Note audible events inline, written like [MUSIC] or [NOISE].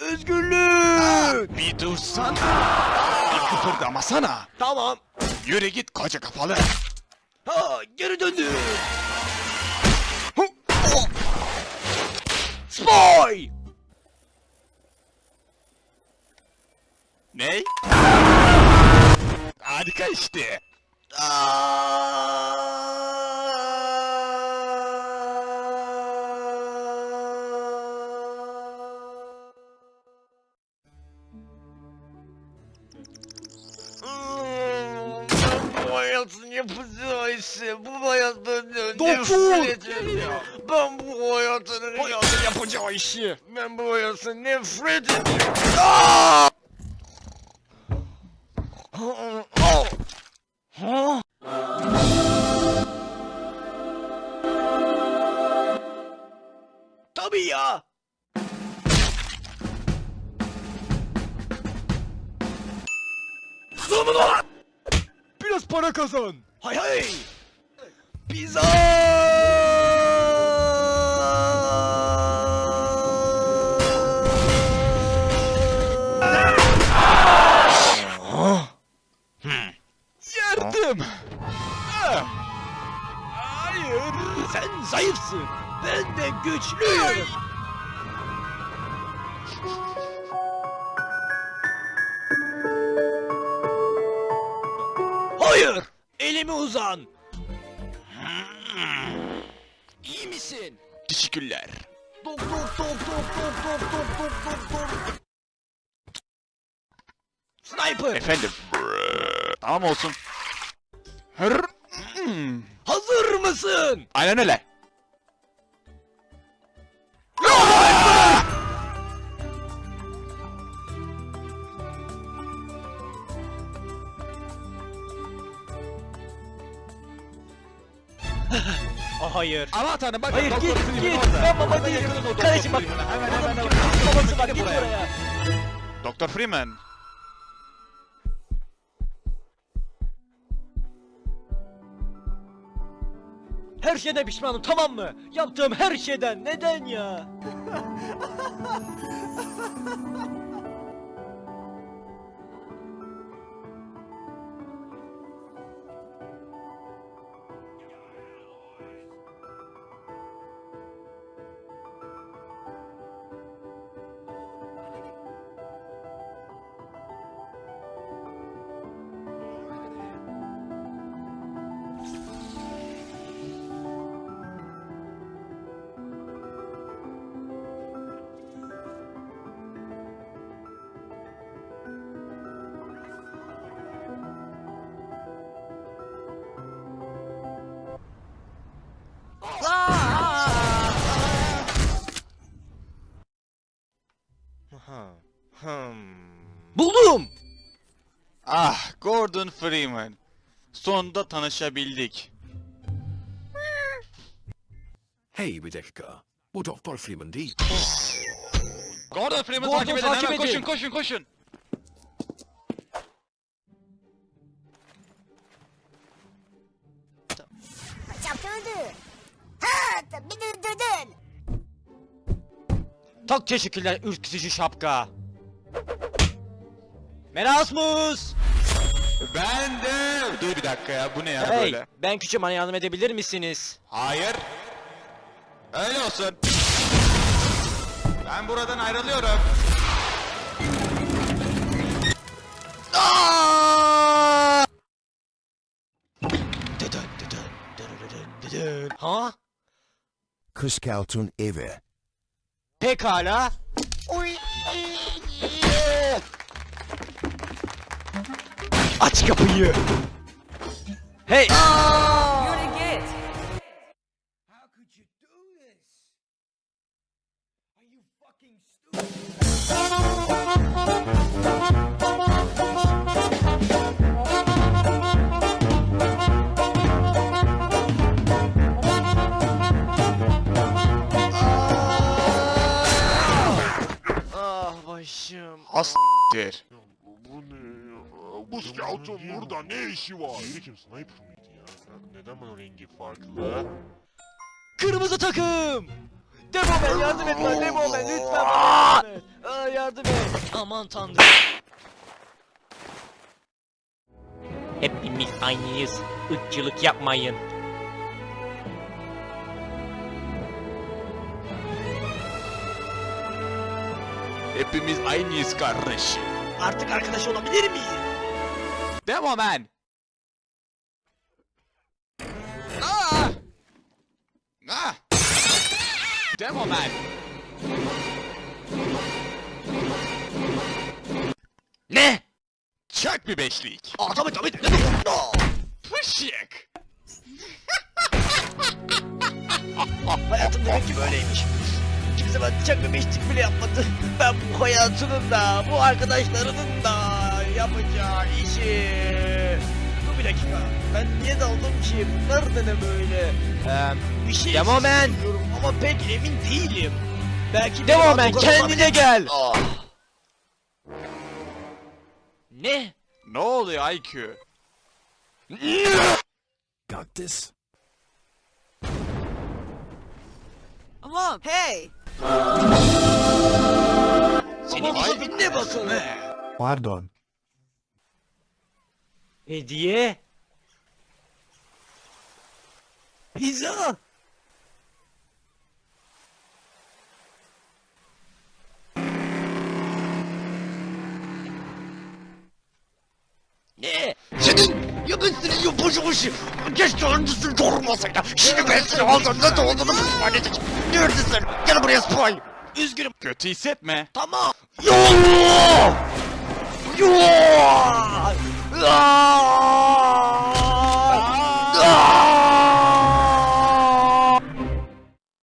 Özgürlük. Bir dursana. Bir kıpırdamasana. Tamam. Yürü git koca kafalı. Ha geri döndü. Spoy! Ne? Harika işte. 子，你不知道一些，不怕要真的，你，不要真的，不要。真的不叫一些，但不怕要真的输的真。啊！哦哦。逃避呀！怎么？Biraz para kazan. Hay hay! Pizza! Yardım. Hayır! Sen zayıfsın. Ben de güçlüyüm. Hayır! Elimi uzan. İyi misin? Teşekkürler. Dok dok dok dok dok dok dok dok dok dok. Sniper! Efendim. Tamam olsun. Hır. Hmm. Hazır mısın? Aynen öyle. Hayır. Ama tanrım bak. Hayır git Freeman git. Ben baba değilim. Kardeşim bak. Hemen hemen hemen. babası var. Git buraya. Doktor Freeman. Her şeyden pişmanım tamam mı? Yaptığım her şeyden. Neden ya? [LAUGHS] Buldum. Ah Gordon Freeman. Sonunda tanışabildik. Hey bir dakika. Bu Doktor Freeman değil. Gordon Freeman Gordon takip edin takip hemen edin. koşun koşun koşun. Çok teşekkürler ürkütücü şapka. Merasmus. Ben de... Dur bir dakika ya bu ne ya Hey, böyle? ben küçüğüm bana yardım edebilir misiniz? Hayır. Öyle olsun. Ben buradan ayrılıyorum. Aa! Ha? Kışkaltun evi. Pekala. Aç kapıyı. Hey. Ah Hastir. Bu ne ya? Bu Scout'un burada ne işi var? Biri kim sniper mıydı ya? Neden bana rengi farklı? Kırmızı takım. Demomen yardım et lan Demomen lütfen bana yardım et. Aa, yardım et. Aman tanrım. Hepimiz aynıyız. Irkçılık yapmayın. Hepimiz aynıyız kardeşim. Artık arkadaş olabilir miyiz? Demo man. Aa! Ah! Demo man. Ne? Çak bir beşlik. Aa tabii tabii. Pışık. Hayatım demek ki böyleymiş. Kimse zaman çakmamıştık bile yapmadı. Ben bu hayatının da, bu arkadaşlarının da yapacağı işi... Dur bir dakika. Ben niye daldım ki? Bunlar da ne böyle? Ee, bir şey Demomen! hissediyorum ama pek emin değilim. Belki benim kendine gel! Ah. Ne? Ne oluyor IQ? Got this? Aman hey! Senin Ay- dinle bakalım. Pardon. Hediye. Pizza. Ne? Senin ya ben senin yapacağın şey. Keşke öncesini doğurmasaydı. Şimdi ben seni aldığımda doğduğunu pişman edeceğim. Neredesin? Gel buraya spy. Üzgünüm. Kötü hissetme. Tamam. Yoo! Aa!